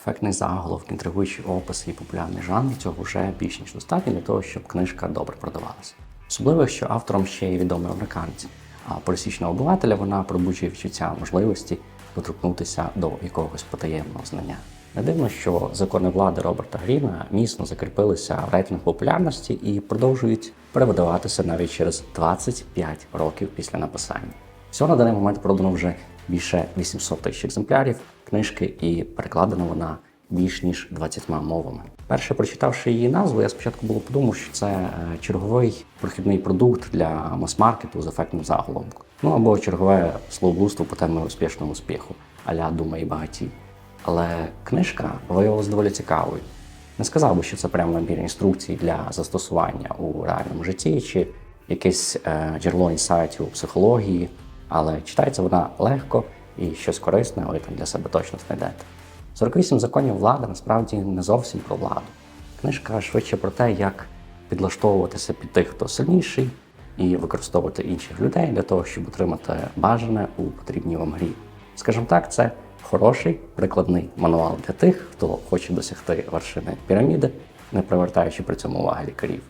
Ефектний заголовок, інтригуючий опис і популярний жанр цього вже більш ніж достатньо для того, щоб книжка добре продавалася. Особливо, що автором ще є відомий американець, а пересічного обивателя вона пробуджує відчуття можливості доторкнутися до якогось потаємного знання. Не дивно, що закони влади Роберта Гріна міцно закріпилися в рейтингу популярності і продовжують перевидаватися навіть через 25 років після написання. Всього на даний момент продано вже більше 800 тисяч екземплярів книжки, і перекладена вона більш ніж 20 мовами. Перше, прочитавши її назву, я спочатку було подумав, що це е, черговий прохідний продукт для мас-маркету з ефектним заголовком. Ну або чергове словоблудство по темі успішного успіху, аля думає багаті. Але книжка виявилася доволі цікавою. Не сказав би, що це прямо набір інструкцій для застосування у реальному житті чи якесь е, джерело інсайтів у психології, але читається вона легко і щось корисне ви там для себе точно знайдете. 48 законів влади насправді не зовсім про владу. Книжка швидше про те, як підлаштовуватися під тих, хто сильніший, і використовувати інших людей для того, щоб отримати бажане у потрібній вам грі. Скажімо так, це хороший прикладний мануал для тих, хто хоче досягти вершини піраміди, не привертаючи при цьому уваги лікарів.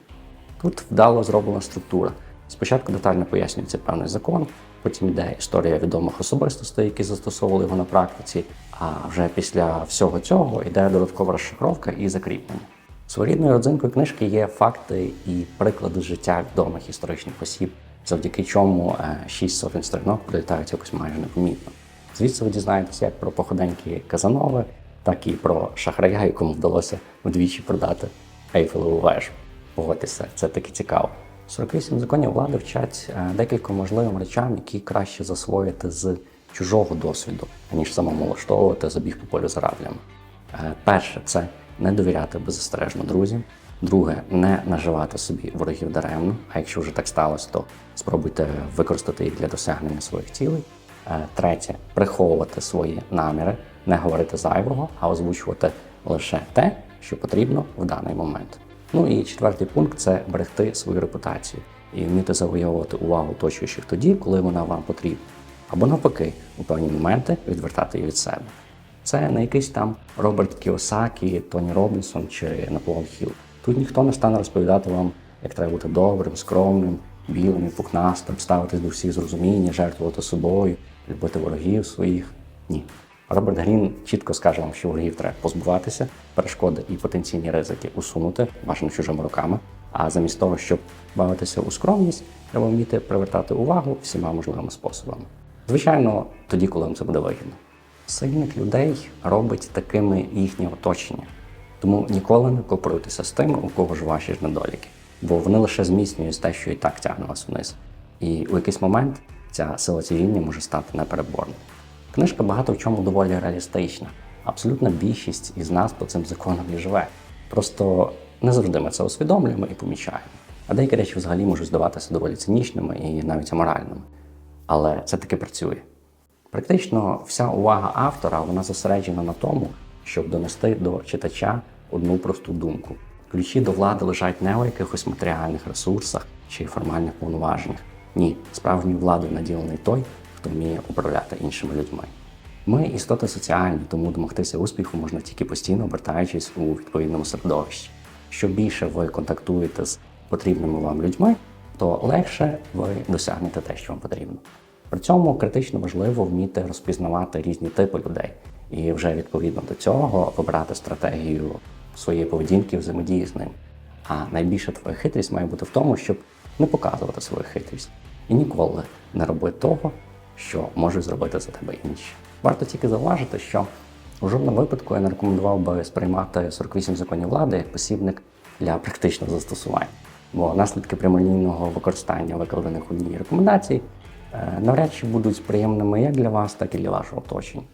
Тут вдало зроблена структура. Спочатку детально пояснюється певний закон, потім йде історія відомих особистостей, які застосовували його на практиці. А вже після всього цього йде додаткова розшифровка і закріплення. Своєрідною родзинкою книжки є факти і приклади життя відомих історичних осіб, завдяки чому е, шість сотень сторінок пролітають якось майже непомітно. Звідси ви дізнаєтеся як про походеньки Казанови, так і про шахрая, якому вдалося вдвічі продати Ейфелеву вежу. Погодьтеся, це таки цікаво. 48 законів влади вчать е, декільком можливим речам, які краще засвоїти з чужого досвіду, аніж самому влаштовувати забіг по полю з граблями. Е, Перше це не довіряти беззастережно друзям. Друге, не наживати собі ворогів даремно. А якщо вже так сталося, то спробуйте використати їх для досягнення своїх цілей. Е, Третє приховувати свої наміри, не говорити зайвого, а озвучувати лише те, що потрібно в даний момент. Ну і четвертий пункт це берегти свою репутацію і вміти завойовувати увагу оточуючих тоді, коли вона вам потрібна. Або навпаки, у певні моменти відвертати її від себе. Це не якийсь там Роберт Кіосакі, Тоні Робінсон чи Наполеон Хілл. Тут ніхто не стане розповідати вам, як треба бути добрим, скромним, білим пухнастим, ставитись до всіх з розуміння, жертвувати собою, любити ворогів своїх. Ні. Роберт Грін чітко скаже вам, що ворогів треба позбуватися, перешкоди і потенційні ризики усунути бажано чужими руками. А замість того, щоб бавитися у скромність, треба вміти привертати увагу всіма можливими способами. Звичайно, тоді, коли вам це буде вигідно. Сильних людей робить такими їхнє оточення. Тому ніколи не кооперуйтеся з тими, у кого ж ваші ж недоліки, бо вони лише зміцнюють те, що і так тягне вас вниз. І у якийсь момент ця сила тяжіння може стати непереборною. Книжка багато в чому доволі реалістична. Абсолютна більшість із нас по цим законам і живе. Просто не завжди ми це усвідомлюємо і помічаємо. А деякі речі взагалі можуть здаватися доволі цинічними і навіть аморальними. Але це таки працює. Практично вся увага автора вона зосереджена на тому, щоб донести до читача одну просту думку. Ключі до влади лежать не у якихось матеріальних ресурсах чи формальних повноваженнях. Ні, справжньою владою наділений той, хто вміє управляти іншими людьми. Ми істоти соціальні, тому домогтися успіху можна тільки постійно обертаючись у відповідному середовищі. Що більше ви контактуєте з потрібними вам людьми, то легше ви досягнете те, що вам потрібно. При цьому критично важливо вміти розпізнавати різні типи людей і вже відповідно до цього вибрати стратегію своєї поведінки взаємодії з ним. А найбільша твоя хитрість має бути в тому, щоб не показувати свою хитрість і ніколи не роби того, що можуть зробити за тебе інші. Варто тільки зауважити, що у жодному випадку я не рекомендував би сприймати 48 законів влади як посібник для практичного застосування, бо наслідки прямолінійного використання викладених у ній рекомендацій е, навряд чи будуть приємними як для вас, так і для вашого оточення.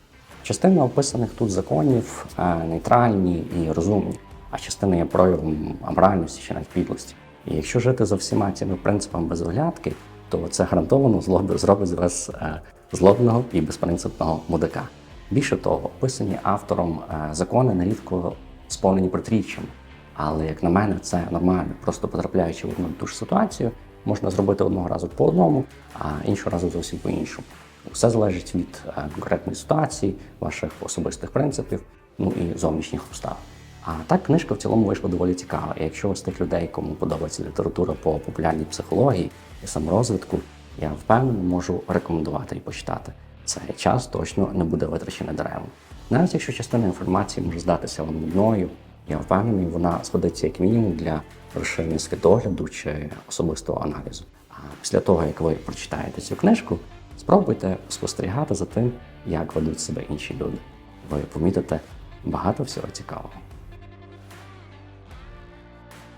Частина описаних тут законів е, нейтральні і розумні, а частина є проявом аморальності чи навіть підлості. І якщо жити за всіма цими принципами без оглядки, то це гарантовано злоби- зробить з вас е, злобного і безпринципного мудака. Більше того, описані автором е, закони нерідко сповнені протиріччями. Але як на мене, це нормально. Просто потрапляючи в одну ту ж ситуацію, можна зробити одного разу по одному, а іншого разу зовсім по іншому. Все залежить від е, конкретної ситуації, ваших особистих принципів ну і зовнішніх обставин. А так книжка в цілому вийшла доволі цікава. І якщо з тих людей, кому подобається література по популярній психології і саморозвитку, я впевнено можу рекомендувати і почитати. Цей час точно не буде витрачений даремно. Навіть якщо частина інформації може здатися вам нудною, я впевнений, вона сходиться як мінімум для розширення світогляду чи особистого аналізу. А після того, як ви прочитаєте цю книжку, спробуйте спостерігати за тим, як ведуть себе інші люди. Ви помітите багато всього цікавого.